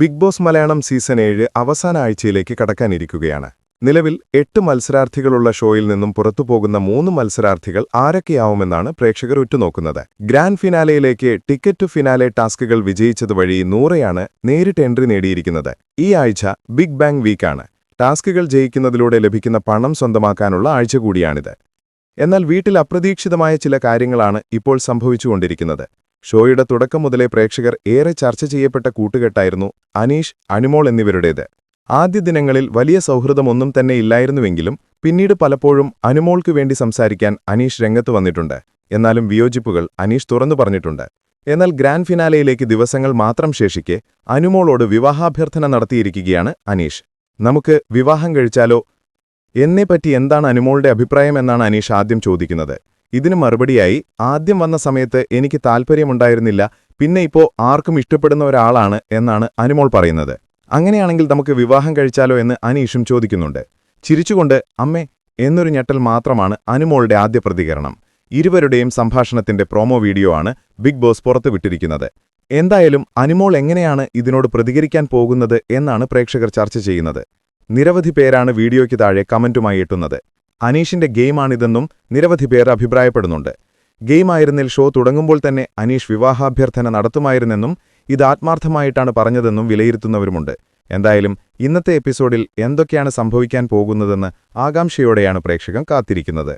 Big boss Malayalam season ഏഴ് അവസാന ആഴ്ചയിലേക്ക് കടക്കാനിരിക്കുകയാണ്. നിലവിൽ എട്ട് മത്സരാർത്ഥികളുള്ള ഷോയിൽ നിന്നും പുറത്തുപോകുന്ന മൂന്ന് മത്സരാർത്ഥികൾ ആരൊക്കെയാവുമെന്നാണ് പ്രേക്ഷകർ ഉറ്റുനോക്കുന്നത്. ഗ്രാൻഡ് ഫിനാലയിലേക്ക് ടിക്കറ്റ് ടു ഫിനാലെ ടാസ്കുകൾ വിജയിച്ചതുവഴി നൂറയാണ് നേരിട്ട് എൻട്രി നേടിയിരിക്കുന്നത്. ഈ ആഴ്ച ബിഗ് ബാങ് വീക്കാണ്. ടാസ്കുകൾ ജയിക്കുന്നതിലൂടെ ലഭിക്കുന്ന പണം സ്വന്തമാക്കാനുള്ള ആഴ്ച കൂടിയാണിത്. എന്നാൽ വീട്ടിൽ അപ്രതീക്ഷിതമായ ചില കാര്യങ്ങളാണ് ഇപ്പോൾ സംഭവിച്ചുകൊണ്ടിരിക്കുന്നത്. ഷോയുടെ തുടക്കം മുതലേ പ്രേക്ഷകർ ഏറെ ചർച്ച ചെയ്യപ്പെട്ട കൂട്ടുകെട്ടായിരുന്നു അനീഷ് അണിമോൾ എന്നിവരുടേത്. ആദ്യ ദിനങ്ങളിൽ വലിയ സൗഹൃദമൊന്നും തന്നെ ഇല്ലായിരുന്നുവെങ്കിലും പിന്നീട് പലപ്പോഴും അനുമോൾക്ക് വേണ്ടി സംസാരിക്കാൻ അനീഷ് രംഗത്ത് വന്നിട്ടുണ്ട്. എന്നാലും വിയോജിപ്പുകൾ അനീഷ് തുറന്നു പറഞ്ഞിട്ടുണ്ട്. എന്നാൽ ഗ്രാൻഡ് ഫിനാലയിലേക്ക് ദിവസങ്ങൾ മാത്രം ശേഷിക്കെ അനുമോളോട് വിവാഹാഭ്യർത്ഥന നടത്തിയിരിക്കുകയാണ് അനീഷ്. നമുക്ക് വിവാഹം കഴിച്ചാലോ? എന്നെപ്പറ്റി എന്താണ് അനുമോളുടെ അഭിപ്രായം എന്നാണ് അനീഷ് ആദ്യം ചോദിക്കുന്നത്. ഇതിന് മറുപടിയായി ആദ്യം വന്ന സമയത്ത് എനിക്ക് താൽപ്പര്യമുണ്ടായിരുന്നില്ല പിന്നെ ഇപ്പോ ആർക്കും ഇഷ്ടപ്പെടുന്ന ഒരാളാണ് എന്നാണ് അനുമോൾ പറയുന്നത്. അങ്ങനെയാണെങ്കിൽ നമുക്ക് വിവാഹം കഴിച്ചാലോ എന്ന് അനീഷും ചോദിക്കുന്നുണ്ട്. ചിരിച്ചുകൊണ്ട് അമ്മേ എന്നൊരു ഞെട്ടൽ മാത്രമാണ് അനുമോളുടെ ആദ്യ പ്രതികരണം. ഇരുവരുടെയും സംഭാഷണത്തിന്റെ പ്രോമോ വീഡിയോ ആണ് ബിഗ് ബോസ് പുറത്തുവിട്ടിരിക്കുന്നത്. എന്തായാലും അനുമോൾ എങ്ങനെയാണ് ഇതിനോട് പ്രതികരിക്കാൻ പോകുന്നത് എന്നാണ് പ്രേക്ഷകർ ചർച്ച ചെയ്യുന്നത്. നിരവധി പേരാണ് വീഡിയോയ്ക്ക് താഴെ കമന്റുമായി എത്തുന്നത് അനീഷിന്റെ ഗെയിമാണിതെന്നും നിരവധി പേർ അഭിപ്രായപ്പെടുന്നുണ്ട്. ഗെയിമായിരുന്നിൽ ഷോ തുടങ്ങുമ്പോൾ തന്നെ അനീഷ് വിവാഹാഭ്യർത്ഥന നടത്തുമായിരുന്നെന്നും ഇത് ആത്മാർത്ഥമായിട്ടാണ് പറഞ്ഞതെന്നും വിലയിരുത്തുന്നവരുമുണ്ട്. എന്തായാലും ഇന്നത്തെ എപ്പിസോഡിൽ എന്തൊക്കെയാണ് സംഭവിക്കാൻ പോകുന്നതെന്ന് ആകാംക്ഷയോടെയാണ് പ്രേക്ഷകൻ കാത്തിരിക്കുന്നത്.